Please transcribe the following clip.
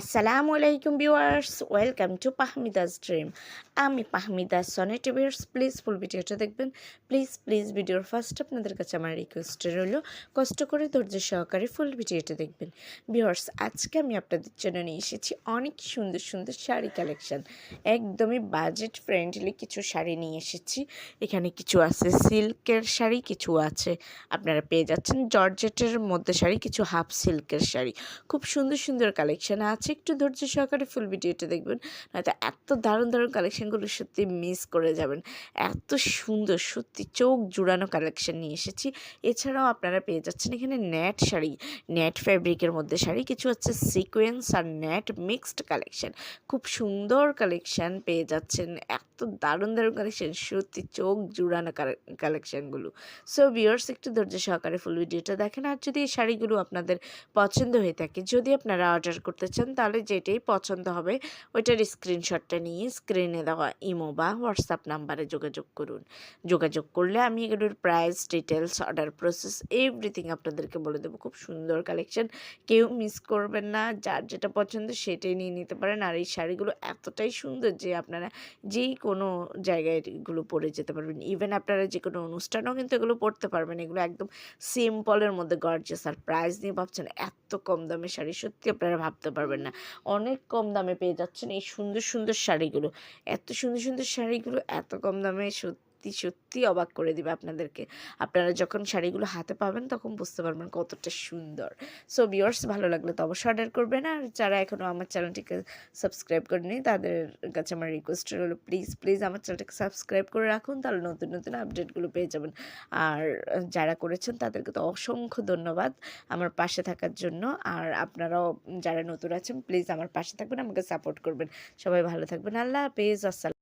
আসসালামু আলাইকুম viewers welcome to Pahmida's dream আমি Pahmida Sonet viewers please full ভিডিওটা দেখবেন। প্লিজ প্লিজ ভিডিওর ফার্স্ট আপনাদের কাছে আমার রিকোয়েস্ট রইল। কষ্ট করে ধৈর্য সহকারে ফুল ভিডিওটা দেখবেন। ভিউয়ার্স আজকে আমি আপনাদের জন্য নিয়ে এসেছি অনেক সুন্দর সুন্দর শাড়ি কালেকশন একদমই বাজেট ফ্রেন্ডলি কিছু শাড়ি নিয়ে এসেছি। এখানে কিছু আছে সিল্কের শাড়ি, কিছু আছে, আপনারা পেয়ে যাচ্ছেন জর্জেটের মধ্যে শাড়ি, কিছু হাফ সিল্কের শাড়ি। খুব সুন্দর সুন্দর কালেকশন আছে। একটু ধৈর্য সহকারে ফুল ভিডিওটা দেখবেন। নয়তো এত দারুণ দারুণ কালেকশনগুলো সত্যি মিস করে যাবেন। এত সুন্দর, সত্যি চোখ জুড়ানো কালেকশান নিয়ে এসেছি। এছাড়াও আপনারা পেয়ে যাচ্ছেন এখানে নেট শাড়ি নেট ফ্যাব্রিকের মধ্যে শাড়ি, কিছু হচ্ছে সিকোয়েন্স আর নেট মিক্সড কালেকশন খুব সুন্দর কালেকশান পেয়ে যাচ্ছেন, এত দারুণ দারুণ কালেকশান সত্যি চোখ জুড়ানো কালেকশনগুলো সো ভিউয়ার্স একটু ধৈর্য সহকারে ফুল ভিডিওটা দেখেন। আর যদি এই শাড়িগুলো আপনাদের পছন্দ হয়ে থাকে, যদি আপনারা অর্ডার করতে চান তাহলে যেটাই পছন্দ হবে, ওইটার স্ক্রিনশটটা নিয়ে স্ক্রিনে দেওয়া ইমো বা হোয়াটসঅ্যাপ নাম্বারে যোগাযোগ করুন। যোগাযোগ করলে আমি এগুলোর price details order process everything আপনাদেরকে বলে দেবো। খুব সুন্দর কালেকশন কেউ মিস করবেন না, যার যেটা পছন্দ সেটাই নিয়ে নিতে পারেন। আর এই শাড়িগুলো এতটাই সুন্দর যে আপনারা যেই কোনো জায়গায় এগুলো পরে যেতে পারবেন। ইভেন আপনারা যে কোনো অনুষ্ঠানেও কিন্তু এগুলো পরতে পারবেন। এগুলো একদম সিম্পলের মধ্যে গর্জেস আর প্রাইস নিয়ে ভাবছেন এত কম দামে শাড়ি, সত্যি আপনারা ভাবতে পারবেন না। অনেক কম দামে পেয়ে যাচ্ছেন এই সুন্দর সুন্দর শাড়িগুলো। এত সুন্দর সুন্দর শাড়িগুলো এত কম দামে সত্যি সত্যি সত্যি অবাক করে দিবে আপনাদেরকে। আপনারা যখন শাড়িগুলো হাতে পাবেন তখন বুঝতে পারবেন কতটা সুন্দর। সো ভিউয়ার্স ভালো লাগলে তো অবশ্যই অর্ডার করবেন। আর যারা এখনও আমার চ্যানেলটিকে সাবস্ক্রাইব করেনি তাদের কাছে আমার রিকোয়েস্ট হলো প্লিজ প্লিজ আমার চ্যানেলটাকে সাবস্ক্রাইব করে রাখুন, তাহলে নতুন নতুন আপডেটগুলো পেয়ে যাবেন। আর যারা করেছেন, তাদেরকে তো অসংখ্য ধন্যবাদ আমার পাশে থাকার জন্য। আর আপনারাও যারা নতুন আছেন প্লিজ আমার পাশে থাকবেন, আমাকে সাপোর্ট করবেন। সবাই ভালো থাকবেন। আল্লাহ হাফেজ, আসসালাম